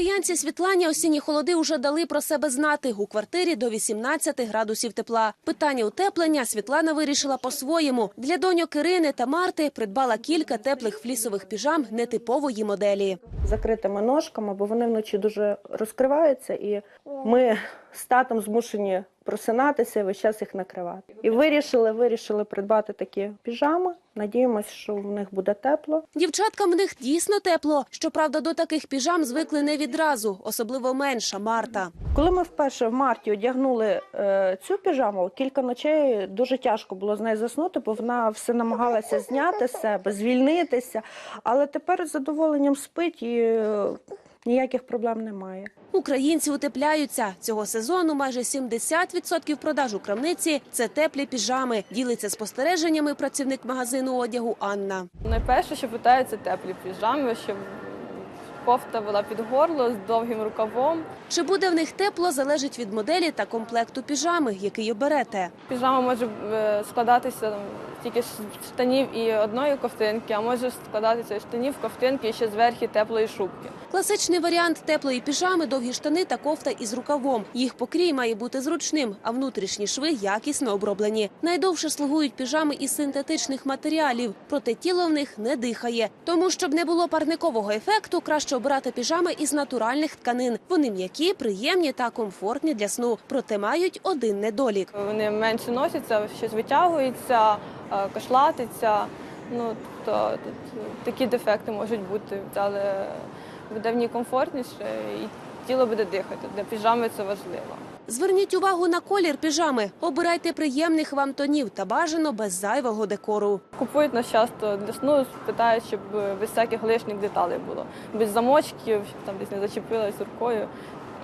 Киянці Світлані осінні холоди уже дали про себе знати. У квартирі до 18 градусів тепла. Питання утеплення Світлана вирішила по-своєму. Для доньок Ірини та Марти придбала кілька теплих флісових піжам нетипової моделі. закритими ножками, бо вони вночі дуже розкриваються, і ми з татом змушені просинатися і весь час їх накривати. І вирішили, вирішили придбати такі піжами. Надіємося, що в них буде тепло. Дівчаткам в них дійсно тепло. Щоправда, до таких піжам звикли не відразу, особливо менша Марта. Коли ми вперше в марті одягнули е, цю піжаму, кілька ночей дуже тяжко було з нею заснути, бо вона все намагалася зняти себе, звільнитися. Але тепер з задоволенням спить і е, ніяких проблем немає. Українці утепляються цього сезону. Майже 70% продажу крамниці це теплі піжами. Ділиться спостереженнями працівник магазину одягу Анна. Найперше, що питаю, це теплі піжами, щоб кофта була під горло з довгим рукавом. Чи буде в них тепло, залежить від моделі та комплекту піжами, який оберете. Піжама може е, складатися тільки з штанів і одної ковтинки, а може складатися з штанів, ковтинки і ще зверху теплої шубки. Класичний варіант теплої піжами, довгі штани та кофта із рукавом. Їх покрій має бути зручним, а внутрішні шви якісно оброблені. Найдовше слугують піжами із синтетичних матеріалів, проте тіло в них не дихає. Тому, щоб не було парникового ефекту, краще обирати піжами із натуральних тканин. Вони м'які, приємні та комфортні для сну. Проте мають один недолік. Вони менше носяться, щось витягується, е, кошлатиться. Ну то тут такі дефекти можуть бути, але буде в ній комфортніше і тіло буде дихати. Для піжами це важливо. Зверніть увагу на колір піжами. Обирайте приємних вам тонів та бажано без зайвого декору. Купують нас часто для сну, питають, щоб без всяких лишніх деталей було, без замочків, щоб там десь не зачепилась рукою,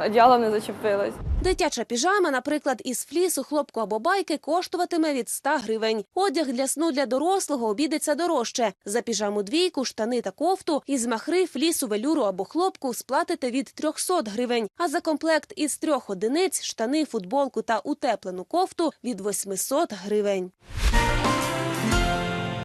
одіялом не зачепилась. Дитяча піжама, наприклад, із флісу, хлопку або байки, коштуватиме від 100 гривень. Одяг для сну для дорослого обійдеться дорожче. За піжаму двійку, штани та кофту із махри, флісу, велюру або хлопку сплатите від 300 гривень. А за комплект із трьох одиниць, штани, футболку та утеплену кофту від 800 гривень.